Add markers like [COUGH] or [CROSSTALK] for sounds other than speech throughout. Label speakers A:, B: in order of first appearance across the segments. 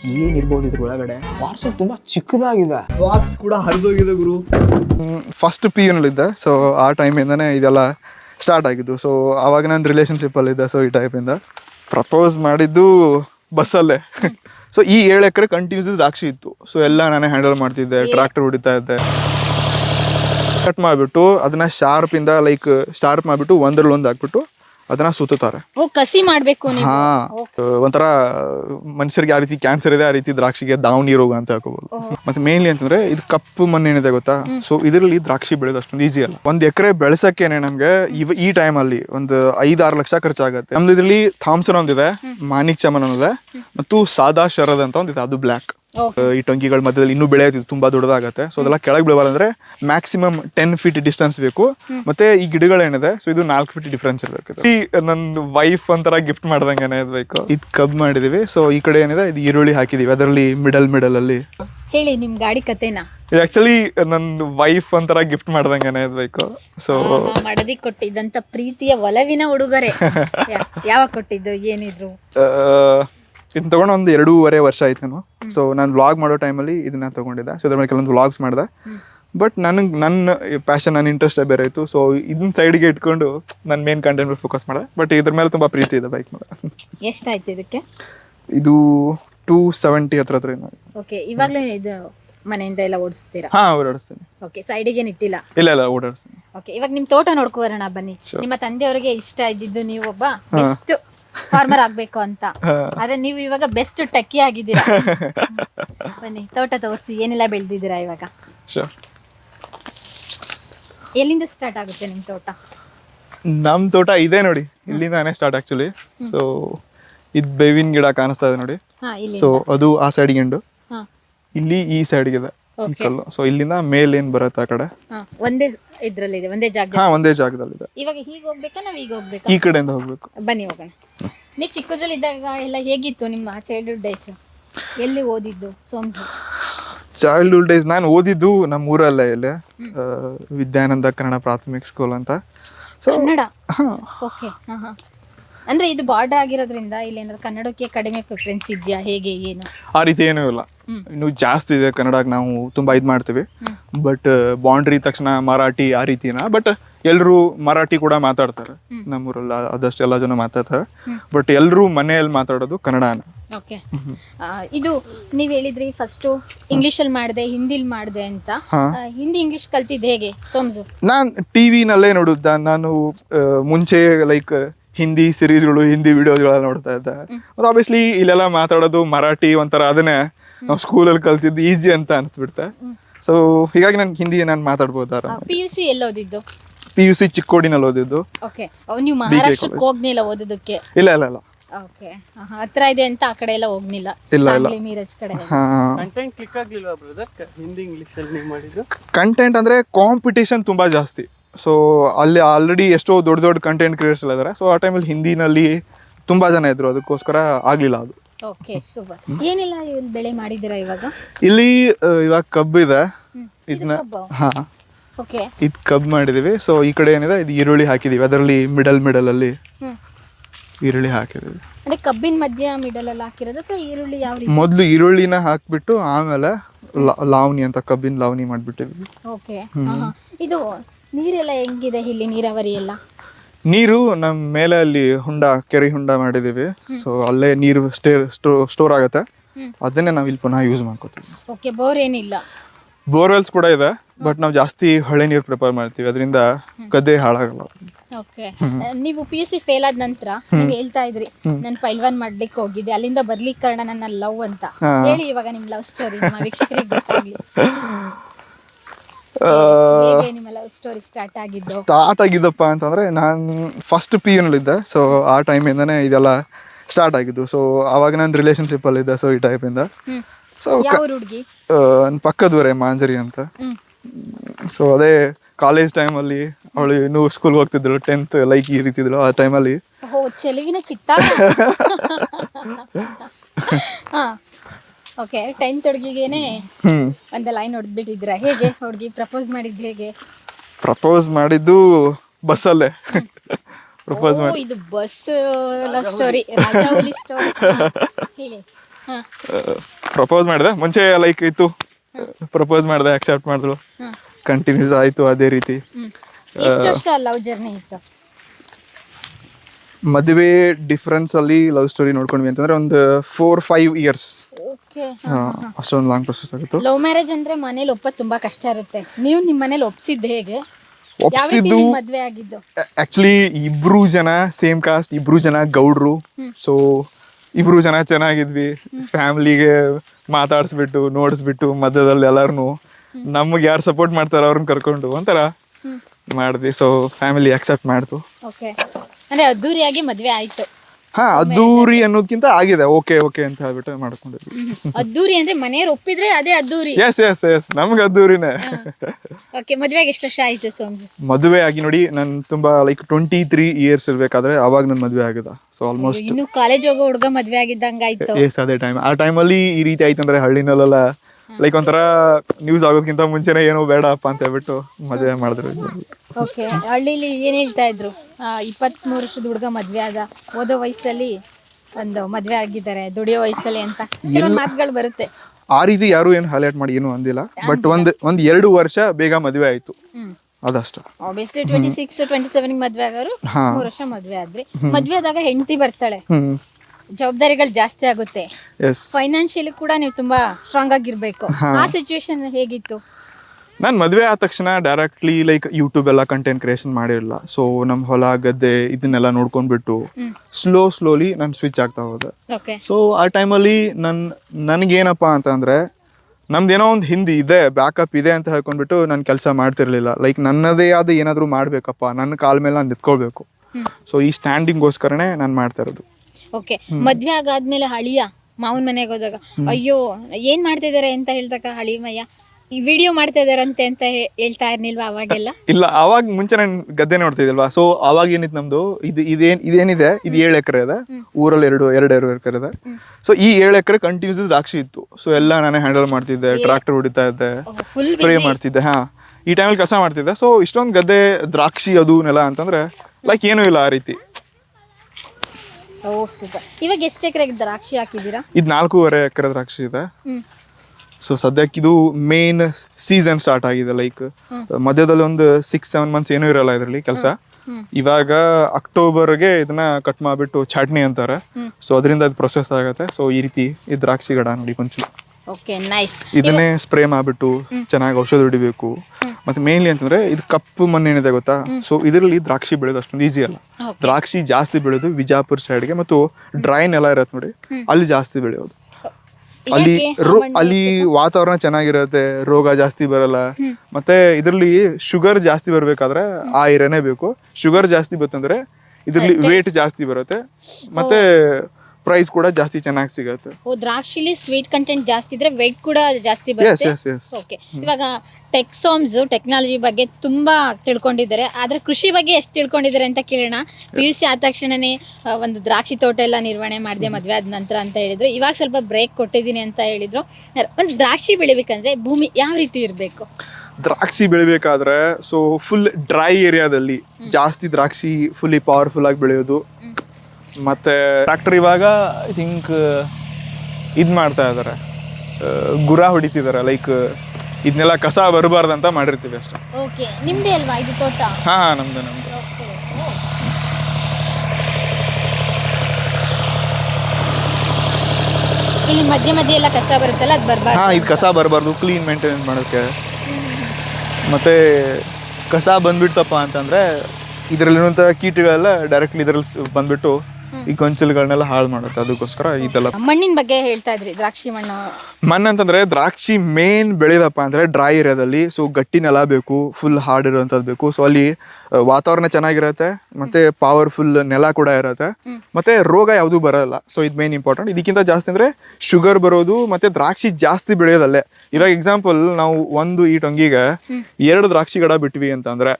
A: ಏನಿರ್ಬೋದು ಇದ್ರ ಒಳಗಡೆ? ಪಾರ್ಸಲ್ ತುಂಬಾ ಚಿಕ್ಕದಾಗಿದೆ.
B: ಬಾಕ್ಸ್ ಕೂಡ ಹರಿದೋಗಿದೆ ಗುರು.
C: ಫಸ್ಟ್ ಪಿ ಯುನಲ್ಲಿದ್ದೆ ಸೊ ಆ ಟೈಮಿಂದನೇ ಇದೆಲ್ಲ ಸ್ಟಾರ್ಟ್ ಆಗಿದ್ದು. ಸೊ ಆವಾಗ ನಾನು ರಿಲೇಷನ್ಶಿಪ್ಪಲ್ಲಿದ್ದೆ ಸೊ ಈ ಟೈಪಿಂದ ಪ್ರಪೋಸ್ ಮಾಡಿದ್ದು ಬಸ್ಸಲ್ಲೇ. [LAUGHS] ಸೊ ಈ ಏಳು ಎಕರೆ ಕಂಟಿನ್ಯೂಸ್ ದ್ರಾಕ್ಷಿ ಇತ್ತು. ಸೊ ಎಲ್ಲ ನಾನೇ ಹ್ಯಾಂಡಲ್ ಮಾಡ್ತಿದ್ದೆ ಟ್ರಾಕ್ಟರ್ ಹೊಡಿತಾ ಇದ್ದೆ. ಕಟ್ ಮಾಡಿಬಿಟ್ಟು ಅದನ್ನ ಶಾರ್ಪಿಂದ ಲೈಕ್ ಶಾರ್ಪ್ ಮಾಡಿಬಿಟ್ಟು ಒಂದ್ರಲ್ಲಿ ಒಂದು ಹಾಕ್ಬಿಟ್ಟು ಅದನ್ನ ಸುತ್ತಾರೆ
D: ಓ ಕಸಿ ಮಾಡ್ಬೇಕು ನೀವು?
C: ಹಾ. ಒಂಥರ ಮನುಷ್ಯರಿಗೆ ಯಾವ ರೀತಿ ಕ್ಯಾನ್ಸರ್ ಇದೆ ಆ ರೀತಿ ದ್ರಾಕ್ಷಿಗೆ ದಾವಣಿ ರೋಗ ಅಂತ ಹೇಳ್ಕೋಬಹುದು ಮತ್ತೆ ಮೇನ್ಲಿ ಅಂತಂದ್ರೆ ಇದು ಕಪ್ಪು ಮಣ್ಣು ಏನಿದೆ ಗೊತ್ತಾ ಸೊ ಇದರಲ್ಲಿ ದ್ರಾಕ್ಷಿ ಬೆಳೆಯೋದು ಅಷ್ಟೊಂದು ಈಸಿ ಅಲ್ಲ. ಒಂದ್ ಎಕರೆ ಬೆಳೆಸಕ್ಕೇನೆ ನಮ್ಗೆ ಇವ ಈ ಟೈಮ್ ಅಲ್ಲಿ ಒಂದು ಐದಾರು ಲಕ್ಷ ಖರ್ಚಾಗತ್ತೆ. ನಮ್ದು ಇದರಲ್ಲಿ ಥಾಮ್ಸನ್ ಒಂದಿದೆ ಮಾನಿಕ್ ಚಮನ್ ಒಂದಿದೆ ಮತ್ತು ಸಾದಾ ಶರದ್ ಅಂತ ಒಂದಿದೆ ಅದು ಬ್ಲ್ಯಾಕ್
D: Okay.
C: ಈ ಟೊಂಗಿಗಳ ಮಧ್ಯದಲ್ಲಿ ಇನ್ನೂ ಬೆಳೆಯುತ್ತಿದ್ದು ತುಂಬಾ ದೊಡ್ಡದಾಗತ್ತೆ. ಸೊ ಅದೆಲ್ಲ ಕೆಳಗೆ ಬೀಳಬಾರಂದ್ರೆ ಮ್ಯಾಕ್ಸಿಮಮ್ ಟೆನ್ ಫೀಟ್ ಡಿಸ್ಟೆನ್ಸ್ ಬೇಕು. ಮತ್ತೆ ಈ ಗಿಡಗಳೇನಿದೆ ಸೊ ಇದು ನಾಲ್ಕು ಫೀಟ್ ಡಿಫ್ರೆನ್ಸ್ ಇರಬೇಕು ಈ ನನ್ನ ವೈಫ್ ಒಂಥರ ಗಿಫ್ಟ್ ಮಾಡ್ದಂಗೆ ಇರಬೇಕು ಇದು ಕಬ್ ಮಾಡಿದೀವಿ. ಸೊ ಈ ಕಡೆ ಏನಿದೆ ಇದು ಈರುಳ್ಳಿ ಹಾಕಿದೀವಿ. ಅದರಲ್ಲಿ ಮಿಡಲ್ ಮಿಡಲ್ ಅಲ್ಲಿ.
D: ಹೇಳಿ ನಿಮ್ ಗಾಡಿ ಕತೆನಾ?
C: ಇದು ಆಕ್ಚುಲಿ ನನ್ನ ವೈಫ್ ಒಂಥರ ಗಿಫ್ಟ್ ಮಾಡ್ದಂಗೆ ಇರಬೇಕು ಸೊ
D: ಮಡದಿ ಕೊಟ್ಟಿದ್ದಂತ ಪ್ರೀತಿಯ ಒಲವಿನ ಉಡುಗೊರೆ. [LAUGHS] ಯಾ- ಯಾವಾಗ ಕೊಟ್ಟಿದ್ದು ಏನಿದ್ರು?
C: ಇದನ್ನ ತಗೊಂಡು ಒಂದು ಎರಡೂವರೆ ವರ್ಷ ಆಯ್ತು ನಾನು ಸೊ ನಾನು ವ್ಲಾಗ್ ಮಾಡೋ ಟೈಮಲ್ಲಿ ಇದನ್ನ ತಗೊಂಡಿದ್ದೆ. ಸೊ ಇದ್ರ ಮೇಲೆ ಕೆಲವೊಂದು ವ್ಲಾಗ್ಸ್ ಮಾಡಿದೆ. ಬಟ್ ನನಗೆ ನನ್ನ ಪ್ಯಾಷನ್ ನನ್ನ ಇಂಟ್ರೆಸ್ಟ್ ಬೇರೆ ಇತ್ತು. ಸೊ ಇದನ್ನ ಸೈಡ್ಗೆ ಇಟ್ಕೊಂಡು ನನ್ನ ಮೇನ್ ಕಂಟೆಂಟ್ ಮೇಲೆ ಫೋಕಸ್ ಮಾಡಿದೆ. ಬಟ್ ಇದ್ರ ಮೇಲೆ ತುಂಬ ಪ್ರೀತಿ ಇದೆ ಬೈಕ್ ಮೇಲೆ.
D: ಎಷ್ಟಾಯ್ತು ಇದಕ್ಕೆ?
C: ಇದು ಟೂ ಸೆವೆಂಟಿ ಹತ್ರ ಹತ್ರ
D: ಓಕೆ ಇವಾಗಲೇ ಇದು ಮನೆಯಿಂದ ಎಲ್ಲ ಓಡಿಸ್ತೀರಾ?
C: ಹಾಂ ಓಡಾಡಿಸ್ತೀನಿ.
D: ಓಕೆ ಸೈಡಿಗೆ ಇಟ್ಟಿಲ್ಲ
C: ಇಲ್ಲ ಇಲ್ಲ ಓಡಾಡಿಸ್ತೀನಿ.
D: ಓಕೆ ಇವಾಗ ನಿಮ್ಮ ತೋಟ ನೋಡ್ಕೋ ಬರೋಣ ಬನ್ನಿ. ನಿಮ್ಮ ತಂದೆಯವರಿಗೆ ಇಷ್ಟ ಇದ್ದಿದ್ದು ನೀವು ಒಬ್ಬ ಬೆಸ್ಟ್ ಫಾರ್ಮರ್ ಆಗ್ಬೇಕು ಅಂತ. [LAUGHS] ಆದ್ರೆ ನೀವು ಇವಾಗ ಬೆಸ್ಟ್ ಟಕ್ಕಿ ಆಗಿದ್ದೀರಾ. [LAUGHS] ಬನ್ನಿ ತೋಟ ತೋರಿಸಿ ಏನೆಲ್ಲ ಬೆಳೆದಿದ್ದೀರಾ ಇವಾಗ? ಎಲ್ಲಿಂದ ಸ್ಟಾರ್ಟ್ ಆಗುತ್ತೆ ನಿಮ್ ತೋಟ?
C: ನಮ್ಮ ತೋಟ ಇದೆ ನೋಡಿ ಇಲ್ಲಿಂದಾನೇ ಸ್ಟಾರ್ಟ್ ಆಕ್ಚುಲಿ ಸೊ ಇದು ಬೇವಿನ ಗಿಡ ಕಾಣಿಸ್ತಾ ಇದೆ ನೋಡಿ. ಸೊ ಅದು ಆ ಸೈಡ್
D: ಗೆಂಡು
C: ಇಲ್ಲಿ ಈ ಸೈಡ್
D: Okay.
C: ಕಲ್ಲು. ಸೊ ಇಲ್ಲಿಂದ ಮೇಲೇನ್ ಬರುತ್ತೆ ಆ ಕಡೆ?
D: ಹಾ ಒಂದೇ ಇದ್ರಲ್ಲಿದೆ ಒಂದೇ ಜಾಗ
C: ಹಾ ಒಂದೇ ಜಾಗದಲ್ಲಿದೆ.
D: ಇವಾಗ ಹೀಗೆ ಹೋಗ್ಬೇಕಾ ನಾವು ಈಗ ಹೋಗ್ಬೇಕಾ?
C: ಈ ಕಡೆಯಿಂದ ಹೋಗ್ಬೇಕು.
D: ಬನ್ನಿ ಹೋಗೋಣ. ನೀವು ಚಿಕ್ಕದ್ರಲ್ಲಿದ್ದಾಗ ಎಲ್ಲ ಹೇಗಿತ್ತು ನಿಮ್ಮ ಚೈಲ್ಡ್ಹುಡ್ ಡೇಸ್ ಎಲ್ಲಿ ಓದಿದ್ದು ಸೋಮ್ಸು
C: ಚೈಲ್ಡ್ಹುಡ್ ಡೇಸ್ ನಾನು ಓದಿದ್ದು ನಮ್ಮ ಊರಲ್ಲೇ ಇಲ್ಲಿ ಆ, ವಿದ್ಯಾನಂದ ಕನ್ನಡ ಪ್ರಾಥಮಿಕ ಸ್ಕೂಲ್ ಅಂತ. ಸೊ
D: ಕನ್ನಡ?
C: ಹಾ.
D: ಓಕೆ ಹಾ ಹಾ. ಅಂದ್ರೆ ಇದು ಬಾರ್ಡರ್ ಆಗಿರೋದ್ರಿಂದ ಇಲ್ಲಿ ಏನಾದ್ರು ಕನ್ನಡಕ್ಕೆ ಕಡಿಮೆ ಪ್ರಿಫರೆನ್ಸ್ ಇದೆಯಾ? ಹೇಗೆ ಏನು?
C: ಆ ರೀತಿ ಏನೂ ಇಲ್ಲ. ಇನ್ನು ಜಾಸ್ತಿ ಇದೆ ಕನ್ನಡಕ್ಕೆ ನಾವು ತುಂಬಾ ಇದು ಮಾಡ್ತೇವೆ. ಬಟ್ ಬಾಂಡ್ರಿ ತಕ್ಷಣ ಮರಾಠಿ ಆ ರೀತಿನ? ಬಟ್ ಎಲ್ಲರೂ ಮರಾಠಿ ಕೂಡ ಮಾತಾಡ್ತಾರೆ. ನಮ್ಮೂರಲ್ಲ ಆದಷ್ಟು ಎಲ್ಲ ಜನ ಮಾತಾಡ್ತಾರೆ. ಬಟ್ ಎಲ್ಲರೂ ಮನೆಯಲ್ಲಿ ಮಾತಾಡೋದು ಕನ್ನಡನ.
D: ಓಕೆ. ಇದು ನೀವು ಹೇಳಿದ್ರಿ ಫಸ್ಟ್ ಇಂಗ್ಲಿಷ್ ಅಲ್ಲಿ ಮಾಡಿದೆ ಹಿಂದಿಲ್ ಮಾಡಿದೆ ಅಂತ. ಹಿಂದಿ ಇಂಗ್ಲಿಷ್ ಕಲ್ತಿದ್ದೆ ಹೇಗೆ ಸೋಮ್ಸು
C: ನಾನು ಟಿವಿನಲ್ಲೇ ವಿನಲ್ಲೇ ನೋಡುತ್ತಾ ನಾನು ಮುಂಚೆ ಲೈಕ್ ಹಿಂದಿ ಸಿರೀಸ್ಗಳು ಹಿಂದಿ ವಿಡಿಯೋಸ್ಗಳೆಲ್ಲ ನೋಡ್ತಾ ಇದ್ದೆ. ಮತ್ತು ಆಬ್ವಿಯಸ್ಲಿ ಇಲ್ಲೆಲ್ಲ ಮಾತಾಡೋದು ಮರಾಠಿ ಒಂಥರ ಅದನ್ನೇ ನಾವು ಸ್ಕೂಲಲ್ಲಿ ಕಲ್ತಿದ್ದು ಈಸಿ ಅಂತ ಅನಿಸ್ಬಿಡುತ್ತೆ ಸೊ ಹೀಗಾಗಿ ನಾನು ಹಿಂದಿ ನಾನು ಮಾತಾಡ್ಬೋದಾರ
D: ಪಿ ಯು ಸಿ ಎಲ್ಲಿ ಓದಿದ್ದು?
C: ಪಿ ಯು ಸಿ ಚಿಕ್ಕೋಡಿನಲ್ಲಿ ಓದಿದ್ದು.
D: ಓಕೆ ನೀವು ಮಹಾರಾಷ್ಟ್ರಕ್ಕೆ ಹೋಗ್ನಿಲ್ಲ ಓದೋದಕ್ಕೆ
C: ಇಲ್ಲ ಇಲ್ಲ ಇಲ್ಲ.
D: ಓಕೆ ಹತ್ರ ಇದೆ ಅಂತ ಆ ಕಡೆ ಎಲ್ಲ ಹೋಗ್ನಿಲ್ಲ.
C: ಇಲ್ಲ, ಇಲ್ಲ.
D: ಮೀರಜ್ ಕಡೆ
E: ಕಂಟೆಂಟ್ ಕ್ಲಿಕ್ ಆಗ್ಲಿಲ್ಲ ಬ್ರದರ್ ಹಿಂದಿ ಇಂಗ್ಲಿಷ್ ಅಲ್ಲಿ ನೀವು ಮಾಡಿದ್ದು?
C: ಕಂಟೆಂಟ್ ಅಂದ್ರೆ ಕಾಂಪಿಟೇಷನ್ ತುಂಬಾ ಜಾಸ್ತಿ. ಸೊ ಅಲ್ಲಿ ಆಲ್ರೆಡಿ ಎಷ್ಟೋ ದೊಡ್ಡ ದೊಡ್ಡ ಕಂಟೆಂಟ್ ಕ್ರಿಯೇಟರ್ಸ್ ಎಲ್ಲ ಇದ್ದಾರೆ ಸೊ ಆ ಟೈಮಲ್ಲಿ ಹಿಂದಿನಲ್ಲಿ ತುಂಬ ಜನ ಇದ್ರು. ಅದಕ್ಕೋಸ್ಕರ ಆಗಲಿಲ್ಲ ಅದು.
D: ಓಕೆ ಸೂಪರ್ ಏನಿಲ್ಲ ಇಲ್ಲಿ ಬೆಳೆ ಮಾಡಿದ್ದೀರಾ ಇವಾಗ?
C: ಇಲ್ಲಿ ಆ, ಇವಾಗ ಕಬ್ಬು ಇದೆ. ಇದನ್ನ
D: ಕಬ್ಬು?
C: ಹಾ.
D: ಓಕೆ
C: ಇದು ಕಬ್ಬು ಮಾಡಿದೀವಿ. ಸೊ ಈ ಕಡೆ ಏನಿದೆ? ಇದು ಈರುಳ್ಳಿ ಹಾಕಿದೀವಿ. ಅದರಲ್ಲಿ ಮಿಡಲ್ ಮಿಡಲ್ ಅಲ್ಲಿ
D: ಹ್ಮ್.
C: ಈರುಳ್ಳಿ ಹಾಕಿದೀವಿ.
D: ಅಂದ್ರೆ ಕಬ್ಬಿನ ಮಧ್ಯ ಮಿಡಲ್ ಅಲ್ಲಿ ಹಾಕಿರೋದು ಅಥವಾ ಈರುಳ್ಳಿ ಯಾವ ರೀತಿ?
C: ಮೊದಲು ಈರುಳ್ಳಿನ ಹಾಕ್ಬಿಟ್ಟು ಆಮೇಲೆ ಲ- ಲಾವಣಿ ಅಂತ ಕಬ್ಬಿನ ಲಾವಣಿ ಮಾಡಿಬಿಟ್ಟಿದ್ವಿ.
D: ಓಕೆ ಇದು ನೀರೆಲ್ಲ ಹೆಂಗಿದೆ ಇಲ್ಲಿ ನೀರಾವರಿ ಎಲ್ಲ?
C: ನೀರು ನಮ್ಮ ಮೇಲೆ ಅಲ್ಲಿ ಹುಂಡ ಕೆರೆ ಹುಂಡ ಮಾಡಿದೀವಿ ಸೊ ಅಲ್ಲೇ ನೀರು ಸ್ಟೇ ಸ್ಟೋರ್ ಆಗುತ್ತೆ. ಅದನ್ನೇ ನಾವು ಇಲ್ಲಿ ಪುನಃ ಯೂಸ್ ಮಾಡ್ಕೋತೀವಿ.
D: ಓಕೆ ಬೋರ್ ಏನಿಲ್ಲ?
C: ಬೋರ್ವೆಲ್ಸ್ ಕೂಡ ಇದೆ ಬಟ್ ನಾವು ಜಾಸ್ತಿ ಹಳೆ ನೀರು ಪ್ರಿಪೇರ್ ಮಾಡ್ತೀವಿ. ಅದರಿಂದ ಗದ್ದೆ ಹಾಳಾಗಲ್ಲ.
D: ಓಕೆ ನೀವು ಪಿ ಯು ಸಿ ಫೇಲ್ ಆದ ನಂತರ ನೀವು ಹೇಳ್ತಾ ಇದ್ರಿ ನಾನು ಪೈಲ್ವಾನ್ ಮಾಡ್ಲಿಕ್ಕೆ ಹೋಗಿದ್ದೆ ಅಲ್ಲಿಂದ ಬರ್ಲಿಕ್ಕೆ ಕಾರಣ ನನ್ನ ಲವ್ ಅಂತ. ಹೇಳಿ ಇವಾಗ ನಿಮ್ ಲವ್ ಸ್ಟೋರಿ ನಮ್ಮ ವೀಕ್ಷಕರಿಗೆ ಗೊತ್ತಾಗ್ಲಿ [LAUGHS] Yes, ಹೇಗೆ ನಿಮ್ಮ ಲವ್ ಸ್ಟೋರಿ ಸ್ಟಾರ್ಟ್ ಆಗಿದ್ದು?
C: ಸ್ಟಾರ್ಟ್ ಆಗಿದ್ದಪ್ಪ ಅಂತಂದ್ರೆ ನಾನು ಫಸ್ಟ್ ಪಿ ಯುನಲ್ಲಿದ್ದೆ ಸೊ ಆ ಟೈಮಿಂದನೇ ಇದೆಲ್ಲ ಸ್ಟಾರ್ಟ್ ಆಗಿದ್ದು. ಸೊ ಆವಾಗ ನಾನು ರಿಲೇಷನ್ಶಿಪ್ಪಲ್ಲಿದ್ದೆ ಸೊ ಈ ಟೈಪ್
D: ಇಂದ.
C: ಸೊ
D: ಹುಡುಗಿ?
C: ಪಕ್ಕದವರೇ ಮಾಂಜರಿ ಅಂತ. ಸೊ ಅದೇ ಕಾಲೇಜ್ ಟೈಮಲ್ಲಿ ಅವಳು ಇನ್ನೂ ಸ್ಕೂಲ್ಗೆ ಹೋಗ್ತಿದ್ಳು ಟೆಂತ್ ಲೈಕ್ ಈ ರೀತಿ ಇದ್ಳು ಆ ಟೈಮಲ್ಲಿ
D: ಚೆಲುವಿನ ಚಿತ್ತ [LAUGHS] ಓಕೆ ಟೆಂತ್ ಹುಡುಗಿಗೇನೆ
C: ಹ್ಮ್.
D: ಒಂದು ಲೈನ್ ಹೊಡೆದ್ಬಿಟ್ಟಿದ್ರ ಹೇಗೆ ಹುಡುಗಿ ಪ್ರಪೋಸ್ ಮಾಡಿದ್ದು ಹೇಗೆ?
C: ಪ್ರಪೋಸ್ ಮಾಡಿದ್ದು ಬಸ್ಸಲ್ಲೇ. ಪ್ರಪೋಸ್
D: ಓ ಇದು ಬಸ್ ಲವ್ ಸ್ಟೋರಿ ರಾಜಾವಲಿ ಸ್ಟೋರಿ ಹೇಳಿ.
C: ಪ್ರಪೋಸ್ ಮಾಡಿದೆ. ಮುಂಚೆ ಲೈಕ್ ಇತ್ತು. ಪ್ರಪೋಸ್ ಮಾಡಿದೆ ಅಕ್ಸೆಪ್ಟ್ ಮಾಡಿದ್ರು ಕಂಟಿನ್ಯೂಸ್ ಆಯಿತು ಅದೇ ರೀತಿ.
D: ಎಷ್ಟು ವರ್ಷ ಲವ್ ಜರ್ನಿ ಇತ್ತು?
C: ಮದುವೆ ಡಿಫ್ರೆನ್ಸ್ ಅಲ್ಲಿ ಲವ್ ಸ್ಟೋರಿ ನೋಡ್ಕೊಂಡ್ವಿ ಅಂತಂದ್ರೆ ಒಂದು ಫೋರ್ ಫೈವ್ ಇಯರ್ಸ್ ಅಷ್ಟೊಂದು ಲಾಂಗ್ ಪ್ರೊಸೆಸ್ ಆಗುತ್ತೆ.
D: ಲವ್ ಮ್ಯಾರೇಜ್ ಅಂದ್ರೆ ಮನೇಲಿ ಒಪ್ಪ ತುಂಬಾ ಕಷ್ಟ ಇರುತ್ತೆ. ನೀವು ನಿಮ್ಮ ಮನೇಲಿ ಒಪ್ಸಿದ್ದು ಹೇಗೆ?
C: ಒಪ್ಸಿದ್ದು
D: ಮದ್ವೆ ಆಗಿದ್ದು?
C: ಆಕ್ಚುಲಿ ಇಬ್ರು ಜನ ಸೇಮ್ ಕಾಸ್ಟ್ ಇಬ್ರು ಜನ ಗೌಡ್ರು. ಸೊ ಇಬ್ರು ಜನ ಚೆನ್ನಾಗಿದ್ವಿ. ಫ್ಯಾಮಿಲಿಗೆ ಮಾತಾಡಿಸ್ಬಿಟ್ಟು ನೋಡಿಸ್ಬಿಟ್ಟು ಮಧ್ಯದಲ್ಲಿ ಎಲ್ಲಾರನು ನಮಗೆ ಯಾರು ಸಪೋರ್ಟ್ ಮಾಡ್ತಾರ ಅವ್ರನ್ನ ಕರ್ಕೊಂಡು ಒಂಥರ ಮಾಡಿದ್ವಿ. ಸೊ ಫ್ಯಾಮಿಲಿ ಅಕ್ಸೆಪ್ಟ್ ಮಾಡ್ತು.
D: ಓಕೆ ಅಂದ್ರೆ ಅದ್ದೂರಿಯಾಗಿ ಮದ್ವೆ ಆಯ್ತು.
C: ಹಾ ಅದ್ದೂರಿ ಅನ್ನೋದಕ್ಕಿಂತ ಆಗಿದೆ. ಓಕೆ ಓಕೆ ಅಂತ ಹೇಳ್ಬಿಟ್ಟು ಮಾಡ್ಕೊಂಡಿದ್ವಿ.
D: ಅದ್ದೂರಿ ಅಂದ್ರೆ ಮನೆಯವ್ರು ಒಪ್ಪಿದ್ರೆ ಅದೇ ಅದ್ದೂರಿ.
C: ಎಸ್ ಎಸ್ ಎಸ್ ನಮ್ಗೆ ಅದ್ದೂರಿನೇ.
D: ಓಕೆ ಮದ್ವೆಗೆ ಎಷ್ಟು ವರ್ಷ ಆಯ್ತು ಸೋಮ್ಸ್
C: ಮದುವೆ ಆಗಿ ನೋಡಿ ನಾನು ತುಂಬಾ ಲೈಕ್ ಟ್ವೆಂಟಿ ತ್ರೀ ಇಯರ್ಸ್ ಇರ್ಬೇಕಾದ್ರೆ ಅವಾಗ ನನ್ ಮದುವೆ ಆಗಿದೆ. ಸೊ ಆಲ್ಮೋಸ್ಟ್
D: ಇನ್ನು ಕಾಲೇಜ್ ಹೋಗೋ ಹುಡುಗ ಮದ್ವೆ ಆಗಿದ್ದಂಗ ಆಯ್ತು.
C: ಎಸ್ ಅದೇ ಟೈಮ್ ಆ ಟೈಮಲ್ಲಿ ಈ ರೀತಿ ಆಯ್ತಂದ್ರೆ ಹಳ್ಳಿನಲ್ಲೆಲ್ಲ ಲೈಕ್ ಒಂಥರ ನ್ಯೂಸ್ ಆಗೋದಕ್ಕಿಂತ ಮುಂಚೆನೆ ಏನೋ ಬೇಡಪ್ಪ ಅಂತ ಹೇಳ್ಬಿಟ್ಟು ಮದುವೆ ಮಾಡಿದ್ರು.
D: ಓಕೆ ಹಳ್ಳಿಲಿ ಏನ್ ಹೇಳ್ತಾ ಇದ್ರು? ಇಪ್ಪತ್ಮೂರು ವರ್ಷದ ಹುಡುಗ ಮದ್ವೆ ಆದ. ಓದೋ ವಯಸ್ಸಲ್ಲಿ ಒಂದು ಮದ್ವೆ ಆಗಿದ್ದಾರೆ. ದುಡಿಯೋ ವಯಸ್ಸಲ್ಲಿ ಅಂತ. ಕೆಲವೊಂದು ಮಾತುಗಳು ಬರುತ್ತೆ.
C: ಆ ರೀತಿ ಯಾರು ಏನು ಹೈಲೈಟ್ ಮಾಡಿ ಏನು ಅಂದಿಲ್ಲ. ಬಟ್ ಒಂದ್ ಒಂದ್ ಎರಡು ವರ್ಷ ಬೇಗ ಮದುವೆ ಆಯ್ತು. ಅದಷ್ಟು.
D: Obviously twenty six twenty seven ಮದ್ವೆ ಆಗೋರು. ಮೂರು ವರ್ಷ ಮದ್ವೆ ಆದ್ರಿ. ಮದ್ವೆ ಆದಾಗ ಹೆಂಡತಿ ಬರ್ತಾಳೆ. ಜವಾಬ್ದಾರಿಗಳು ಜಾಸ್ತಿ ಆಗುತ್ತೆ.
C: ಎಸ್
D: ಫೈನಾನ್ಷಿಯಲಿ ಕೂಡ ನೀವು ತುಂಬಾ ಸ್ಟ್ರಾಂಗ್ ಆಗಿರ್ಬೇಕು. ಆ ಸಿಚುವೇಶನ್ ಹೇಗಿತ್ತು?
C: ನಾನು ಮದುವೆ ಆದ ತಕ್ಷಣ ಡೈರೆಕ್ಟ್ಲಿ ಲೈಕ್ ಯೂಟ್ಯೂಬ್ ಎಲ್ಲ ಕಂಟೆಂಟ್ ಕ್ರಿಯೇಷನ್ ಮಾಡಿರಲಿಲ್ಲ. ಸೊ ನಮ್ಮ ಹೊಲ ಗದ್ದೆ ಇದನ್ನೆಲ್ಲ ನೋಡ್ಕೊಂಡ್ಬಿಟ್ಟು. ಸ್ಲೋ ಸ್ಲೋಲಿ ನಾನು ಸ್ವಿಚ್ ಆಗ್ತಾ ಹೋದೆ.
D: ಓಕೆ
C: ಸೊ ಆ ಟೈಮಲ್ಲಿ ನನ್ನ ನನಗೇನಪ್ಪ ಅಂತಂದರೆ ನಮ್ದೇನೋ ಒಂದು ಹಿಂದಿ ಇದೆ ಬ್ಯಾಕಪ್ ಇದೆ ಅಂತ ಹೇಳ್ಕೊಂಡ್ಬಿಟ್ಟು ನಾನು ಕೆಲಸ ಮಾಡ್ತಿರ್ಲಿಲ್ಲ. ಲೈಕ್ ನನ್ನದೇ ಆದ ಏನಾದರೂ ಮಾಡಬೇಕಪ್ಪ. ನನ್ನ ಕಾಲ ಮೇಲೆ ನಾನು ನಿಂತ್ಕೊಳ್ಬೇಕು. ಸೊ ಈ ಸ್ಟ್ಯಾಂಡಿಂಗ್ಗೋಸ್ಕರನೇ ನಾನು ಮಾಡ್ತಾ ಇರೋದು.
D: ಓಕೆ ಮದ್ವೆ ಆಗಾದ್ಮೇಲೆ ಹಳಿಯ ಮಾವನ್ ಮನೆಗೆ ಹೋದಾಗ ಅಯ್ಯೋ ಏನ್ ಮಾಡ್ತಾ ಇದಾರೆ ಅಂತ ಹೇಳ್ದಾಗ ಹಳಿ ಮಯ್ಯ ಈ ವಿಡಿಯೋ ಮಾಡ್ತಾ ಇದಾರಂತೆ ಅಂತ ಹೇ- ಹೇಳ್ತಾ ಇರ್ನಿಲ್ವಾ ಅವಾಗೆಲ್ಲ? [LAUGHS]
C: ಇಲ್ಲ ಅವಾಗ ಮುಂಚೆ ನಾನು ಗದ್ದೆ ನೋಡ್ತಿದ್ದಿಲ್ವಾ ಸೊ ಅವಾಗ ಏನಿತ್ತು ನಮ್ದು? ಇದು ಇದೇನ್ ಇದೇನಿದೆ? ಇದು ಏಳು ಎಕರೆ ಇದೆ. ಊರಲ್ಲಿ ಎರಡು ಎರಡು ಎರಡು ಎಕರೆ ಇದೆ. ಸೊ ಈ ಏಳು ಎಕರೆ ಕಂಟಿನ್ಯೂಸ್ ದ್ರಾಕ್ಷಿ ಇತ್ತು. ಸೊ ಎಲ್ಲ ನಾನೇ ಹ್ಯಾಂಡಲ್ ಮಾಡ್ತಿದ್ದೆ ಟ್ರಾಕ್ಟರ್ ಹೊಡಿತಾ ಇದ್ದೆ
D: ಫುಲ್
C: ಸ್ಪ್ರೇ ಮಾಡ್ತಿದ್ದೆ ಹಾ. ಈ ಟೈಮಲ್ಲಿ ಕೆಲಸ ಮಾಡ್ತಿದ್ದೆ. ಸೊ ಇಷ್ಟೊಂದು ಗದ್ದೆ ದ್ರಾಕ್ಷಿ ಅದು ನೆಲ ಅಂತಂದ್ರೆ ಲೈಕ್ ಏನೂ ಇಲ್ಲ ಆ ರೀತಿ.
D: ಓ ಸೂಪರ್ ಇವಾಗ ಎಷ್ಟು ಎಕರೆಗೆ ದ್ರಾಕ್ಷಿ ಹಾಕಿದ್ದೀರಾ?
C: ಇದು ನಾಲ್ಕೂವರೆ ಎಕರೆ ದ್ರಾಕ್ಷಿ ಇದೆ.
D: ಹ್ಮ್.
C: ಸೊ ಸದ್ಯಕ್ಕೆ ಇದು ಮೇನ್ ಸೀಸನ್ ಸ್ಟಾರ್ಟ್ ಆಗಿದೆ ಲೈಕ್ ಮಧ್ಯದಲ್ಲಿ ಒಂದು ಸಿಕ್ಸ್ ಸೆವೆನ್ ಮಂತ್ಸ್ ಏನೂ ಇರಲ್ಲ ಇದರಲ್ಲಿ ಕೆಲಸ. ಇವಾಗ ಅಕ್ಟೋಬರ್ಗೆ ಇದನ್ನ ಕಟ್ ಮಾಡಿಬಿಟ್ಟು ಚಾಟ್ನಿ ಅಂತಾರೆ. ಸೊ ಅದರಿಂದ ಅದು ಪ್ರೊಸೆಸ್ ಆಗುತ್ತೆ. ಸೊ ಈ ರೀತಿ ಈ ದ್ರಾಕ್ಷಿ ಗಡ ನೋಡಿ ಕೊಂಚ
D: ಓಕೆ ನೈಸ್
C: ಇದನ್ನೇ ಸ್ಪ್ರೇ ಮಾಡಿಬಿಟ್ಟು ಚೆನ್ನಾಗಿ ಔಷಧ ಹೊಡಿಬೇಕು. ಮತ್ತೆ ಮೇನ್ಲಿ ಅಂತಂದ್ರೆ ಇದು ಕಪ್ಪು ಮಣ್ಣು ಏನಿದೆ ಗೊತ್ತಾ? ಸೊ ಇದರಲ್ಲಿ ದ್ರಾಕ್ಷಿ ಬೆಳೆಯೋದು ಅಷ್ಟೊಂದು ಈಸಿ ಅಲ್ಲ. ದ್ರಾಕ್ಷಿ ಜಾಸ್ತಿ ಬೆಳೆದು ವಿಜಾಪುರ ಸೈಡ್ಗೆ ಮತ್ತು ಡ್ರೈ ನೆಲ ಇರತ್ತೆ ನೋಡಿ ಅಲ್ಲಿ ಜಾಸ್ತಿ ಬೆಳೆಯೋದು. ಅಲ್ಲಿ ಅಲ್ಲಿ ವಾತಾವರಣ ಚೆನ್ನಾಗಿರುತ್ತೆ ರೋಗ ಜಾಸ್ತಿ ಬರಲ್ಲ. ಮತ್ತೆ ಇದರಲ್ಲಿ ಶುಗರ್ ಜಾಸ್ತಿ ಬರ್ಬೇಕಾದ್ರೆ ಆ ಇರನೇ ಬೇಕು. ಶುಗರ್ ಜಾಸ್ತಿ ಬತ್ತಂದ್ರೆ ಇದರಲ್ಲಿ ವೇಟ್ ಜಾಸ್ತಿ ಬರುತ್ತೆ. ಮತ್ತೆ ಪ್ರೈಸ್ ಕೂಡ ಜಾಸ್ತಿ ಚೆನ್ನಾಗಿ ಸಿಗುತ್ತೆ.
D: ಓ ದ್ರಾಕ್ಷಿಲಿ ಸ್ವೀಟ್ ಕಂಟೆಂಟ್ ಜಾಸ್ತಿ ಇದ್ರೆ ವೆಯ್ಟ್ ಕೂಡ ಜಾಸ್ತಿ
C: ಎಸ್
D: ಬರುತ್ತೆ
C: ಎಸ್ ಎಸ್
D: ಓಕೆ ಇವಾಗ ಟೆಕ್ಸಾಮ್ಸ್ ಟೆಕ್ನಾಲಜಿ ಬಗ್ಗೆ ತುಂಬಾ ತಿಳ್ಕೊಂಡಿದ್ದಾರೆ. ಆದ್ರೆ ಕೃಷಿ ಬಗ್ಗೆ ಎಷ್ಟು ತಿಳ್ಕೊಂಡಿದ್ದಾರೆ ಅಂತ ಕೇಳೋಣ. ಪಿ ಯು ಸಿ ಆದ ತಕ್ಷಣನೇ ಆ, ಒಂದು ದ್ರಾಕ್ಷಿ ತೋಟ ಎಲ್ಲ ನಿರ್ವಹಣೆ ಮಾಡಿದೆ ಮದುವೆ ಆದ ನಂತರ ಅಂತ ಹೇಳಿದ್ರು. ಇವಾಗ ಸ್ವಲ್ಪ ಬ್ರೇಕ್ ಕೊಟ್ಟಿದ್ದೀನಿ ಅಂತ ಹೇಳಿದ್ರು. ಒಂದು ದ್ರಾಕ್ಷಿ ಬೆಳಿಬೇಕಂದ್ರೆ ಭೂಮಿ ಯಾವ ರೀತಿ ಇರಬೇಕು?
C: ದ್ರಾಕ್ಷಿ ಬೆಳಿಬೇಕಾದ್ರೆ ಸೊ ಫುಲ್ ಡ್ರೈ ಏರಿಯಾದಲ್ಲಿ ಜಾಸ್ತಿ ದ್ರಾಕ್ಷಿ ಫುಲ್ಲಿ ಪವರ್ಫುಲ್ ಆಗಿ ಬೆಳೆಯೋದು. ಮತ್ತೆ ಟ್ರ್ಯಾಕ್ಟರ್ ಇವಾಗ ಐ ಥಿಂಕ್ ಇದು ಮಾಡ್ತಾ ಇದ್ದಾರೆ ಗುರ ಹೊಡಿತಿದ್ದಾರೆ ಲೈಕ್ ಇದನ್ನೆಲ್ಲ ಕಸ ಬರಬಾರ್ದು ಅಂತ ಮಾಡಿರ್ತೀವಿ ಅಷ್ಟೇ.
D: ಓಕೆ ನಿಮ್ದೇ ಅಲ್ವಾ ಇದು ತೋಟ?
C: ಹಾ ಹಾ ನಮ್ದು ನಮ್ದು.
D: ಇಲ್ಲಿ ಮಧ್ಯೆ ಮಧ್ಯೆ ಎಲ್ಲ ಕಸ ಬರುತ್ತಲ್ಲ ಅದು
C: ಹಾ
D: ಬರಬಾರ್ದು
C: ಇದು ಕಸ ಬರಬಾರ್ದು ಕ್ಲೀನ್ ಮೇಂಟೆನೆನ್ಸ್ ಮಾಡೋಕ್ಕೆ ಮತ್ತೆ ಕಸ ಬಂದ್ಬಿಡ್ತಪ್ಪ ಅಂತಂದ್ರೆ ಇದರಲ್ಲಿರುವಂಥ ಕೀಟಗಳೆಲ್ಲ ಡೈರೆಕ್ಟ್ಲಿ ಇದರಲ್ಲಿ ಬಂದ್ಬಿಟ್ಟು ಈ ಗೊಂಚಲುಗಳನ್ನೆಲ್ಲ ಹಾಳು ಮಾಡುತ್ತೆ. ಅದಕ್ಕೋಸ್ಕರ ಇದೆಲ್ಲ
D: ಮಣ್ಣಿನ ಬಗ್ಗೆ ಹೇಳ್ತಾ ಇದ್ರಿ ದ್ರಾಕ್ಷಿ ಮಣ್ಣು.
C: ಮಣ್ಣು ಅಂತಂದ್ರೆ ದ್ರಾಕ್ಷಿ ಮೇನ್ ಬೆಳೆದಪ್ಪ ಅಂದ್ರೆ ಡ್ರೈ ಏರಿಯಾದಲ್ಲಿ ಸೊ ಗಟ್ಟಿ ನೆಲ ಬೇಕು ಫುಲ್ ಹಾರ್ಡ್ ಇರುವಂಥದ್ದು ಬೇಕು. ಸೊ ಅಲ್ಲಿ ವಾತಾವರಣ ಚೆನ್ನಾಗಿರುತ್ತೆ ಮತ್ತೆ ಪವರ್ಫುಲ್ ನೆಲ ಕೂಡ ಇರುತ್ತೆ. ಮತ್ತೆ ರೋಗ ಯಾವುದು ಬರಲ್ಲ. ಸೊ ಇದು ಮೇನ್ ಇಂಪಾರ್ಟೆಂಟ್ ಇದಕ್ಕಿಂತ ಜಾಸ್ತಿ ಅಂದ್ರೆ ಶುಗರ್ ಬರೋದು ಮತ್ತೆ ದ್ರಾಕ್ಷಿ ಜಾಸ್ತಿ ಬೆಳೆಯೋದಲ್ಲೇ. ಇವಾಗ ಎಕ್ಸಾಂಪಲ್ ನಾವು ಒಂದು ಈ ಟೊಂಗಿಗೆ ಎರಡು ದ್ರಾಕ್ಷಿ ಗಿಡ ಬಿಟ್ವಿ ಅಂತಂದ್ರೆ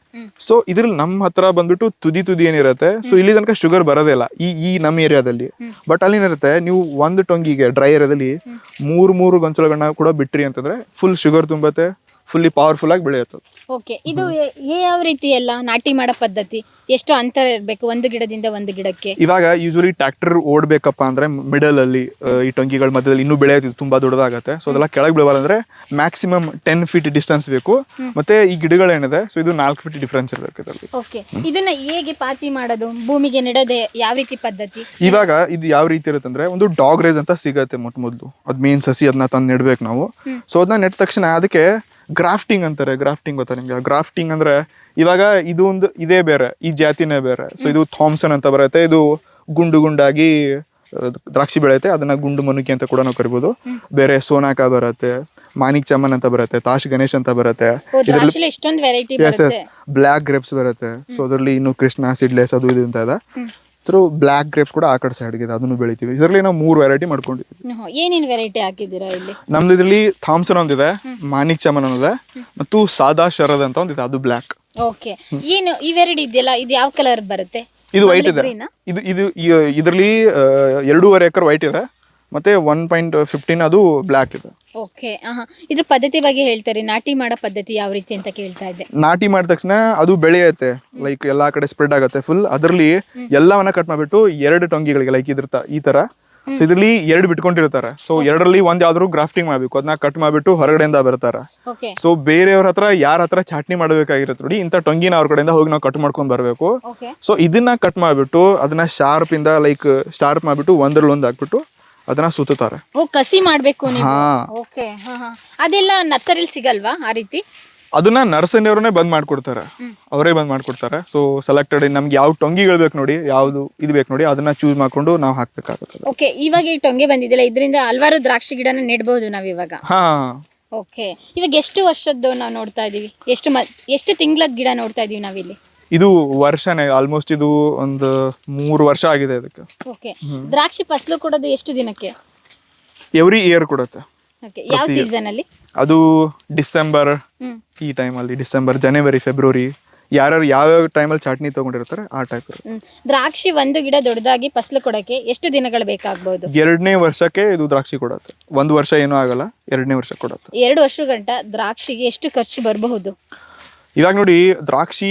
C: ಸೊ ಇದ್ರಲ್ಲಿ ನಮ್ಮ ಹತ್ರ ಬಂದ್ಬಿಟ್ಟು ತುದಿ ತುದಿ ಏನಿರುತ್ತೆ ಸೊ ಇಲ್ಲಿ ತನಕ ಶುಗರ್ ಬರೋದೇ ಇಲ್ಲ. ಈ ಈ ನಮ್ಮ ಏರಿಯಾದಲ್ಲಿ. ಬಟ್ ಅಲ್ಲಿ ಏನಿರುತ್ತೆ ನೀವು ಒಂದು ಟೊಂಗಿಗೆ ಡ್ರೈ ಏರಿಯಾದಲ್ಲಿ ಮೂರು ಮೂರು ಗೊಂಚಲಗಳನ್ನ ಕೂಡ ಬಿಟ್ರಿ ಅಂತಂದ್ರೆ ಫುಲ್ ಶುಗರ್ ತುಂಬತ್ತೆ ಫುಲ್ಲಿ ಪವರ್ಫುಲ್ ಆಗಿ ಬೆಳೆಯುತ್ತೆ
D: ಓಕೆ ಇದು ಯಾವ ರೀತಿ ಎಲ್ಲ ನಾಟಿ ಮಾಡೋ ಪದ್ಧತಿ? ಎಷ್ಟು ಅಂತರ ಇರಬೇಕು ಒಂದು ಗಿಡದಿಂದ ಒಂದು ಗಿಡಕ್ಕೆ?
C: ಇವಾಗ ಯೂಶಲಿ ಟ್ರ್ಯಾಕ್ಟರ್ ಓಡಬೇಕಪ್ಪ ಅಂದ್ರೆ ಮಿಡಲ್ ಅಲ್ಲಿ ಈ ಟೊಂಗಿಗಳ ಮಧ್ಯದಲ್ಲಿ ಇನ್ನೂ ಬೆಳೆಯುತ್ತಿದ್ದು ತುಂಬಾ ದೊಡ್ಡದಾಗತ್ತೆ. ಸೊ ಅದೆಲ್ಲ ಕೆಳಗೆ ಅಂದ್ರೆ ಮ್ಯಾಕ್ಸಿಮಮ್ ಟೆನ್ ಫೀಟ್ ಡಿಸ್ಟೆನ್ಸ್ ಬೇಕು. ಮತ್ತೆ ಈ ಗಿಡಗಳೇನಿದೆ ಸೊ ಇದು ನಾಲ್ಕು ಫೀಟ್ ಡಿಫ್ರೆನ್ಸ್ ಇರಬೇಕು ಇದರಲ್ಲಿ.
D: ಓಕೆ ಇದನ್ನ ಹೇಗೆ ಪಾತಿ ಮಾಡೋದು? ಭೂಮಿಗೆ ನೆಡದೆ ಯಾವ ರೀತಿ ಪದ್ಧತಿ?
C: ಇವಾಗ ಇದು ಯಾವ ರೀತಿ ಇರುತ್ತೆ ಅಂದ್ರೆ ಒಂದು ಡಾಗ್ ರೇಸ್ ಅಂತ ಸಿಗತ್ತೆ ಮೊಟ್ಟ ಮೊದಲು. ಅದ್ ಮೇನ್ ಸಸಿ ಅದನ್ನ ತಂದು ನೆಡ್ಬೇಕು ನಾವು. ಸೊ ಅದನ್ನ ನೆಟ್ಟ ತಕ್ಷಣ ಅದಕ್ಕೆ ಗ್ರಾಫ್ಟಿಂಗ್ ಅಂತಾರೆ ಗ್ರಾಫ್ಟಿಂಗ್ ಗೊತ್ತಾ ನಿಮ್ಗೆ? ಗ್ರಾಫ್ಟಿಂಗ್ ಅಂದ್ರೆ ಇವಾಗ ಇದು ಒಂದು ಇದೇ ಬೇರೆ ಈ ಜಾತಿನೇ ಬೇರೆ. ಸೊ ಇದು ಥಾಮ್ಸನ್ ಅಂತ ಬರುತ್ತೆ. ಇದು ಗುಂಡು ಗುಂಡಾಗಿ ದ್ರಾಕ್ಷಿ ಬೆಳೆಯುತ್ತೆ. ಅದನ್ನ ಗುಂಡು ಮನುಕಿ ಅಂತ ಕೂಡ ನಾವು ಕರಿಬಹುದು ಬೇರೆ ಸೋನಾಕ ಬರುತ್ತೆ ಮಾನಿಕ್ ಚಮನ್ ಅಂತ ಬರುತ್ತೆ ತಾಶ್ ಗಣೇಶ್ ಅಂತ ಬರುತ್ತೆ. ಎಸ್ ಎಸ್ ಬ್ಲ್ಯಾಕ್ ಗ್ರೇಪ್ಸ್ ಬರುತ್ತೆ. ಸೊ ಅದರಲ್ಲಿ ಇನ್ನು ಕೃಷ್ಣ ಸಿಡ್ಲೆಸ್ ಅದು ಇದು ಅಂತ ಇದೆ ಥ್ರೂ ಬ್ಲ್ಯಾಕ್ ಗ್ರೇಪ್ಸ್ ಕೂಡ ಆ ಕಡೆ ಸೈಡ್ಗೆ ಇದೆ. ಅದನ್ನು ಬೆಳಿತೀವಿ. ಇದರಲ್ಲಿ ನಾವು ಮೂರು ವೆರೈಟಿ ಮಾಡ್ಕೊಂಡಿದ್ದೀವಿ.
D: ಏನೇನು ವೆರೈಟಿ ಹಾಕಿದ್ದೀರಾ ಇಲ್ಲಿ?
C: ನಮ್ದು ಇದರಲ್ಲಿ ಥಾಮ್ಸನ್ ಒಂದಿದೆ ಮಾನಿಕ್ ಚಮನ್ ಒಂದಿದೆ ಮತ್ತು ಸಾದಾ ಶರದ್ ಅಂತ ಒಂದಿದೆ. ಅದು ಬ್ಲಾಕ್
D: ಓಕೆ ಏನು ಈ ವೆರೈಟಿ ಇದೆಯಲ್ಲ ಇದು ಯಾವ ಕಲರ್ ಬರುತ್ತೆ?
C: ಇದು ವೈಟ್ ಇದೆ. ಇದು ಇದು ಇದರಲ್ಲಿ ಎರಡೂವರೆ ಎಕರ್ ವೈಟ್ ಇದೆ. ಮತ್ತೆ ಒನ್ ಪಾಯಿಂಟ್ ಫಿಫ್ಟೀನ್ ಅದು ಬ್ಲ್ಯಾಕ್ ಇದೆ.
D: ಓಕೆ ಇದ್ರ ಪದ್ಧತಿ ಬಗ್ಗೆ ಹೇಳ್ತಾರೆ? ನಾಟಿ ಮಾಡೋ ಪದ್ಧತಿ ಯಾವ ರೀತಿ ಅಂತ ಕೇಳ್ತಾ ಇದ್ದೆ.
C: ನಾಟಿ ಮಾಡಿದ ತಕ್ಷಣ ಅದು ಬೆಳೆಯುತ್ತೆ. ಲೈಕ್ ಎಲ್ಲಾ ಕಡೆ ಸ್ಪ್ರೆಡ್ ಆಗುತ್ತೆ ಫುಲ್ ಅದರಲ್ಲಿ ಎಲ್ಲವನ್ನ ಕಟ್ ಮಾಡ್ಬಿಟ್ಟು ಎರಡು ಟೊಂಗಿಗಳಿಗೆ ಲೈಕ್ ಇದ್ರ ತ- ಈ ತರ. So ಇದ್ರಲ್ಲಿ ಎರಡು ಬಿಟ್ಕೊಂಡಿರ್ತಾರೆ. ಸೊ ಎರಡರಲ್ಲಿ ಒಂದ್ ಯಾವ್ದಾದ್ರು ಗ್ರಾಫ್ಟಿಂಗ್ ಮಾಡ್ಬೇಕು. ಅದನ್ನ ಕಟ್ ಮಾಡ್ಬಿಟ್ಟು ಹೊರಗಡೆಯಿಂದ ಬರ್ತಾರೆ.
D: ಓಕೆ
C: ಸೊ ಬೇರೆಯವ್ರ ಹತ್ರ ಯಾರ ಹತ್ರ ಚಾಟ್ನಿ ಮಾಡ್ಬೇಕಾಗಿರುತ್ತೆ ನೋಡಿ ಇಂಥ ಟೊಂಗಿನ ಅವ್ರ ಕಡೆಯಿಂದ ಹೋಗಿ ನಾವು ಕಟ್ ಮಾಡ್ಕೊಂಡ್ ಬರ್ಬೇಕು.
D: ಓಕೆ
C: ಸೊ ಇದನ್ನ ಕಟ್ ಮಾಡ್ಬಿಟ್ಟು ಅದನ್ನ ಶಾರ್ಪ್ ಇಂದ ಲೈಕ್ ಶಾರ್ಪ್ ಮಾಡ್ಬಿಟ್ಟು ಒಂದ್ರಲ್ಲಿ ಒಂದ್ ಹಾಕ್ಬಿಟ್ಟು ಅದನ್ನ ಸುತ್ತಾರೆ
D: ಓ ಕಸಿ ಮಾಡ್ಬೇಕು ನೀವು?
C: ಹಾ.
D: ಓಕೆ ಹಾ ಹಾ. ಅದೆಲ್ಲ ನರ್ಸರಿಲಿ ಸಿಗಲ್ವಾ ಆ ರೀತಿ?
C: ಅದನ್ನ ನರ್ಸರಿಯವ್ರನ್ನೇ ಬಂದ್ ಮಾಡ್ಕೊಡ್ತಾರೆ. ಅವರೇ ಬಂದ್ ಮಾಡ್ಕೊಡ್ತಾರೆ. ಸೊ ಸೆಲೆಕ್ಟೆಡ್ ನಮ್ಗೆ ಯಾವ ಟೊಂಗಿಗಳು ಬೇಕು ನೋಡಿ ಯಾವ್ದು ಇದು ಬೇಕು ನೋಡಿ ಅದನ್ನ ಚೂಸ್ ಮಾಡ್ಕೊಂಡು ನಾವು ಹಾಕ್ಬೇಕಾಗುತ್ತೆ
D: ಓಕೆ ಇವಾಗ ಈ ಟೊಂಗೆ ಬಂದಿದೆಯಲ್ಲ ಇದರಿಂದ ಹಲವಾರು ದ್ರಾಕ್ಷಿ ಗಿಡನ ನೆಡ್ಬೋದು ನಾವ್ ಇವಾಗ?
C: ಹಾ.
D: ಓಕೆ ಇವಾಗ ಎಷ್ಟು ವರ್ಷದ್ದು ನಾವು ನೋಡ್ತಾ ಇದೀವಿ? ಎಷ್ಟು ಮ ಎಷ್ಟು ತಿಂಗಳದ ಗಿಡ ನೋಡ್ತಾ ಇದೀವಿ ನಾವಿಲ್ಲಿ?
C: ಇದು ವರ್ಷನೇ ಆಲ್ಮೋಸ್ಟ್ ಇದು ಒಂದು ಮೂರು ವರ್ಷ ಆಗಿದೆ ಅದಕ್ಕೆ
D: ಓಕೆ ದ್ರಾಕ್ಷಿ ಫಸಲು ಕೊಡೋದು ಎಷ್ಟು ದಿನಕ್ಕೆ?
C: ಎವ್ರಿ ಇಯರ್ ಕೊಡುತ್ತೆ.
D: ಓಕೆ ಯಾವ ಸೀಸನ್ ಅಲ್ಲಿ
C: ಅದು ಡಿಸೆಂಬರ್ ಈ ಟೈಮ್ ಅಲ್ಲಿ ಡಿಸೆಂಬರ್ ಜನವರಿ ಫೆಬ್ರವರಿ ಯಾರ್ಯಾರು ಟೈಮ್ ಟೈಮಲ್ಲಿ ಚಟ್ನಿ ತಗೊಂಡಿರ್ತಾರೆ ಆ ಟೈಪ್
D: ದ್ರಾಕ್ಷಿ ಒಂದು ಗಿಡ ದೊಡ್ಡದಾಗಿ ಫಸಲು ಕೊಡಕ್ಕೆ ಎಷ್ಟು ದಿನಗಳು ಬೇಕಾಗಬಹುದು
C: ಎರಡನೇ ವರ್ಷಕ್ಕೆ ಇದು ದ್ರಾಕ್ಷಿ ಕೊಡುತ್ತೆ. ಒಂದು ವರ್ಷ ಏನೂ ಆಗಲ್ಲ ಎರಡನೇ ವರ್ಷ ಕೊಡುತ್ತೆ.
D: ಎರಡು ವರ್ಷ ಗಂಟ ದ್ರಾಕ್ಷಿಗೆ ಎಷ್ಟು ಖರ್ಚು ಬರಬಹುದು?
C: ಇವಾಗ ನೋಡಿ ದ್ರಾಕ್ಷಿ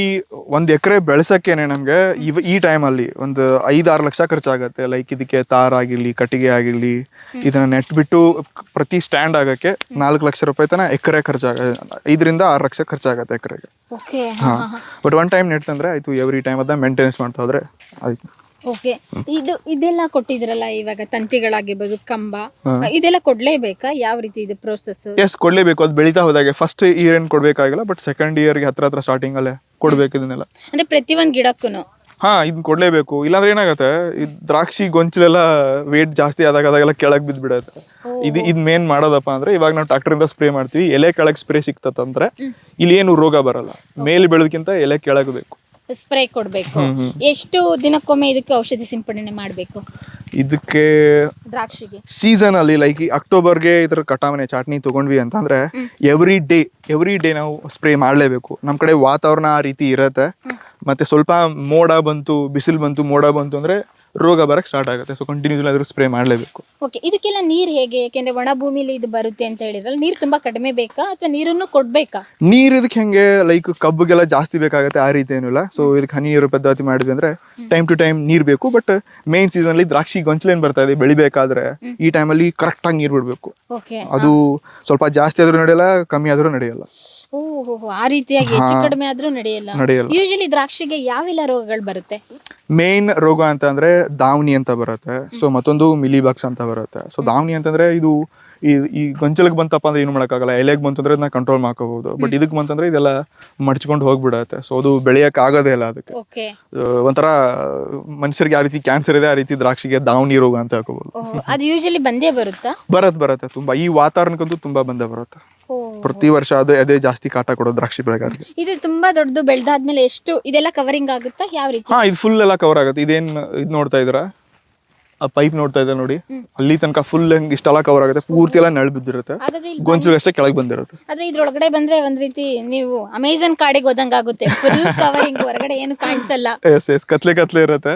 C: ಒಂದ್ ಎಕರೆ ಬೆಳೆಸಕ್ಕೇನೆ ನಮ್ಗೆ ಇವ ಈ ಟೈಮಲ್ಲಿ ಒಂದು ಐದಾರು ಲಕ್ಷ ಖರ್ಚಾಗತ್ತೆ. ಲೈಕ್ ಇದಕ್ಕೆ ತಾರ್ ಆಗಿರ್ಲಿ ಕಟ್ಟಿಗೆ ಆಗಿರ್ಲಿ ಇದನ್ನ ನೆಟ್ ಬಿಟ್ಟು ಪ್ರತಿ ಸ್ಟ್ಯಾಂಡ್ ಆಗಕ್ಕೆ ನಾಲ್ಕು ಲಕ್ಷ ರೂಪಾಯಿ ತನ ಎಕರೆ ಖರ್ಚಾಗ ಐದರಿಂದ ಆರು ಲಕ್ಷ ಖರ್ಚಾಗತ್ತೆ ಎಕರೆಗೆ. ಹಾ. ಬಟ್ ಒನ್ ಟೈಮ್ ನೆಟ್ ತಂದ್ರೆ ಆಯ್ತು ಎವ್ರಿ ಟೈಮ್ ಅದನ್ನ ಮೇಂಟೆನೆನ್ಸ್ ಮಾಡ್ತಾ ಹೋದ್ರೆ ಆಯ್ತು.
D: ಓಕೆ ಇದು ಇದೆಲ್ಲ ಕೊಟ್ಟಿದ್ರಲ್ಲ ಇವಾಗ ತಂತಿಗಳಾಗಿರ್ಬೋದು ಕಂಬ. ಇದೆಲ್ಲ ಕೊಡ್ಲೇಬೇಕಾ? ಯಾವ ರೀತಿ ಇದು ಪ್ರೋಸೆಸ್
C: ಎಸ್ ಕೊಡ್ಲೇಬೇಕು. ಅದು ಬೆಳೀತಾ ಹೋದಾಗೆ. ಫಸ್ಟ್ ಇಯರ್ ಏನ್ ಕೊಡ್ಬೇಕಾಗಿಲ್ಲ ಬಟ್ ಸೆಕೆಂಡ್ ಇಯರ್ಗೆ ಹತ್ರ ಹತ್ರ ಸ್ಟಾರ್ಟಿಂಗ್ ಅಲ್ಲೇ ಕೊಡ್ಬೇಕು ಇದನ್ನೆಲ್ಲ.
D: ಅಂದ್ರೆ ಪ್ರತಿಯೊಂದ್ ಗಿಡಕ್ಕೂನು?
C: ಹಾ ಇದನ್ನ ಕೊಡ್ಲೇಬೇಕು. ಇಲ್ಲಾಂದ್ರೆ ಏನಾಗುತ್ತೆ? ಈ ದ್ರಾಕ್ಷಿ ಗೊಂಚಲೆಲ್ಲ ವೇಟ್ ಜಾಸ್ತಿ ಆದಾಗ ಅದಾಗೆಲ್ಲ ಕೆಳಗ್ ಬಿದ್ದು ಬಿಡತ್ತೆ ಇದು ಇದ್ ಮೇನ್ ಮಾಡೋದಪ್ಪ ಅಂದ್ರೆ ಇವಾಗ ನಾವು ಟ್ರಾಕ್ಟರ್ ಇಂದ ಸ್ಪ್ರೇ ಮಾಡ್ತೀವಿ. ಎಲೆ ಕೆಳಗ್ ಸ್ಪ್ರೇ ಸಿಕ್ತಂದ್ರೆ ಇಲ್ಲಿ ಏನು ರೋಗ ಬರಲ್ಲ. ಮೇಲೆ ಬೆಳೆದಕ್ಕಿಂತ ಎಲೆ ಕೆಳಗ್ ಬೇಕು.
D: ಸ್ಪ್ರೇ ಕೊಡಬೇಕು. ಎಷ್ಟು ದಿನಕ್ಕೊಮ್ಮೆ ಇದಕ್ಕೆ ಔಷಧಿ ಸಿಂಪಡಣೆ ಮಾಡಬೇಕು?
C: ಇದಕ್ಕೆ
D: ದ್ರಾಕ್ಷಿಗೆ.
C: ಸೀಸನ್ ಅಲ್ಲಿ ಲೈಕ್ ಈ ಅಕ್ಟೋಬರ್ಗೆ ಇದ್ರ ಕಟಾವಣೆ ಚಾಟ್ನಿ ತಗೊಂಡ್ವಿ ಅಂತಂದ್ರೆ ಎವ್ರಿ ಡೇ ಎವ್ರಿ ಡೇ ನಾವು ಸ್ಪ್ರೇ ಮಾಡಲೇಬೇಕು. ನಮ್ಮ ಕಡೆ ವಾತಾವರಣ ಆ ರೀತಿ ಇರತ್ತೆ. ಮತ್ತೆ ಸ್ವಲ್ಪ ಮೋಡ ಬಂತು ಬಿಸಿಲು ಬಂತು ಮೋಡ ಬಂತು ಅಂದ್ರೆ ರೋಗ ಬರಕ್ ಸ್ಟಾರ್ಟ್ ಆಗುತ್ತೆ. ಸೊ ಕಂಟಿನ್ಯೂಸ್ ಆದರೂ ಸ್ಪ್ರೇ ಮಾಡಲೇಬೇಕು.
D: ಓಕೆ ಇದಕ್ಕೆಲ್ಲ ನೀರು ಹೇಗೆ? ಯಾಕೆಂದ್ರೆ ಒಣ ಭೂಮಿಲಿ ಇದು ಬರುತ್ತೆ ಅಂತ ಹೇಳಿದ್ರಲ್ಲ ನೀರು ತುಂಬಾ ಕಡಿಮೆ ಬೇಕಾ ಅಥವಾ ನೀರನ್ನು ಕೊಡ್ಬೇಕಾ?
C: ನೀರು ಇದಕ್ಕೆ ಹೆಂಗೆ ಲೈಕ್ ಕಬ್ಬಿಗೆಲ್ಲ ಜಾಸ್ತಿ ಬೇಕಾಗುತ್ತೆ ಆ ರೀತಿ ಏನಿಲ್ಲ ಸೊ ಇದಕ್ಕೆ ಹನಿ ನೀರು ಪದ್ಧತಿ ಮಾಡಿದ್ವಿ ಅಂದ್ರೆ ಟೈಮ್ ಟು ಟೈಮ್ ನೀರ್ ಬೇಕು ಬಟ್ ಮೇನ್ ಸೀಸನ್ ಅಲ್ಲಿ ದ್ರಾಕ್ಷಿ ಗೊಂಚಲೇನ್ ಬರ್ತಾ ಇದೆ ಬೆಳಿಬೇಕಾದ್ರೆ ಈ ಟೈಮಲ್ಲಿ ಕರೆಕ್ಟ್ ಆಗಿ ನೀರ್ ಬಿಡಬೇಕು.
D: ಓಕೆ
C: ಅದು ಸ್ವಲ್ಪ ಜಾಸ್ತಿ ಆದ್ರೂ ನಡೆಯಲ್ಲ ಕಮ್ಮಿ ಆದ್ರೂ ನಡೆಯಲ್ಲ.
D: ಓ ಹೋ ಹೋ, ಆ ರೀತಿಯಾಗಿ ಹೆಚ್ಚು ಕಡಿಮೆ ಆದ್ರೂ ನಡೆಯಲ್ಲ.
C: ನಡೆಯಲ್ಲ.
D: ಯೂಶಲಿ ದ್ರಾಕ್ಷಿಗೆ ಯಾವೆಲ್ಲ ರೋಗಗಳು ಬರುತ್ತೆ?
C: ಮೇನ್ ರೋಗ ಅಂತ ಅಂದ್ರೆ ದಾವಣಿ ಅಂತ ಬರುತ್ತೆ. ಸೊ ಮತ್ತೊಂದು ಮಿಲಿಬಾಕ್ಸ್ ಅಂತ ಬರುತ್ತೆ. ಸೊ ದಾವಣಿ ಅಂತಂದ್ರೆ ಇದು ಈ ಈ ಗೊಂಚಲಿಗೆ ಬಂತಪ್ಪ ಅಂದ್ರೆ ಏನು ಮಾಡೋಕ್ಕಾಗಲ್ಲ. ಎಲೆಗೆ ಬಂತಂದ್ರೆ ಇದನ್ನ ಕಂಟ್ರೋಲ್ ಮಾಡ್ಕೋಬಹುದು. ಬಟ್ ಇದಕ್ಕೆ ಬಂತಂದ್ರೆ ಇದೆಲ್ಲ ಮಡ್ಚ್ಕೊಂಡು ಹೋಗ್ಬಿಡತ್ತೆ. ಸೊ ಅದು ಬೆಳೆಯಕ್ ಆಗೋದೇ ಇಲ್ಲ ಅದಕ್ಕೆ. ಆ, ಒಂಥರ ಮನುಷ್ಯರಿಗೆ ಯಾವ ರೀತಿ ಕ್ಯಾನ್ಸರ್ ಇದೆ ಆ ರೀತಿ ದ್ರಾಕ್ಷಿಗೆ ದಾವಣಿ ರೋಗ ಅಂತ ಹಾಕೋಬಹುದು
D: ಅದು ಯೂಶಲಿ ಬಂದೇ ಬರುತ್ತಾ?
C: ಬರತ್ ಬರತ್ತೆ. ತುಂಬಾ ಈ ವಾತಾವರಣಕ್ಕಂತೂ ತುಂಬಾ ಬಂದೇ ಬರುತ್ತೆ. ಪ್ರತಿ ವರ್ಷ ಅದು ಅದೇ ಜಾಸ್ತಿ ಕಾಟ ಕೊಡೋದು ದ್ರಾಕ್ಷಿ ಬೆಳೆಗಾರರಿಗೆ.
D: ಇದು ತುಂಬಾ ದೊಡ್ಡದು ಬೆಳೆದಾದ್ಮೇಲೆ ಎಷ್ಟು ಇದೆಲ್ಲ ಕವರಿಂಗ್ ಆಗುತ್ತಾ? ಯಾವ ರೀತಿ?
C: ಹಾ ಇದು ಫುಲ್ ಎಲ್ಲ ಕವರ್ ಆಗುತ್ತೆ. ಇದೇನ್ ಇದು ನೋಡ್ತಾ ಇದ್ದೀರಾ? ಆ ಪೈಪ್ ನೋಡ್ತಾ ಇದ್ದಾರೆ ನೋಡಿ. ಅಲ್ಲಿ ತನಕ ಫುಲ್ ಹೆಂಗ್ ಇಷ್ಟೆಲ್ಲ ಕವರ್ ಆಗುತ್ತೆ. ಪೂರ್ತಿ ಎಲ್ಲ ನೆಳ ಬಿದ್ದಿರುತ್ತೆ.
D: ಹಾಗಾದ್ರೆ ಇಲ್ಲಿ
C: ಗೊಂಚಲು ಅಷ್ಟೇ ಕೆಳಗೆ ಬಂದಿರುತ್ತೆ.
D: ಆದ್ರೆ ಇದ್ರೊಳಗಡೆ ಬಂದ್ರೆ ಒಂದ್ ರೀತಿ ನೀವು ಅಮೆಝನ್ ಕಾಡಿಗೆ ಹೋದಂಗ ಆಗುತ್ತೆ. ಫುಲ್ ಕವರಿಂಗ್ ಹೊರಗಡೆ ಏನು ಕಾಣಿಸಲ್ಲ.
C: ಎಸ್ ಎಸ್ ಕತ್ಲೆ ಕತ್ಲೆ ಇರುತ್ತೆ.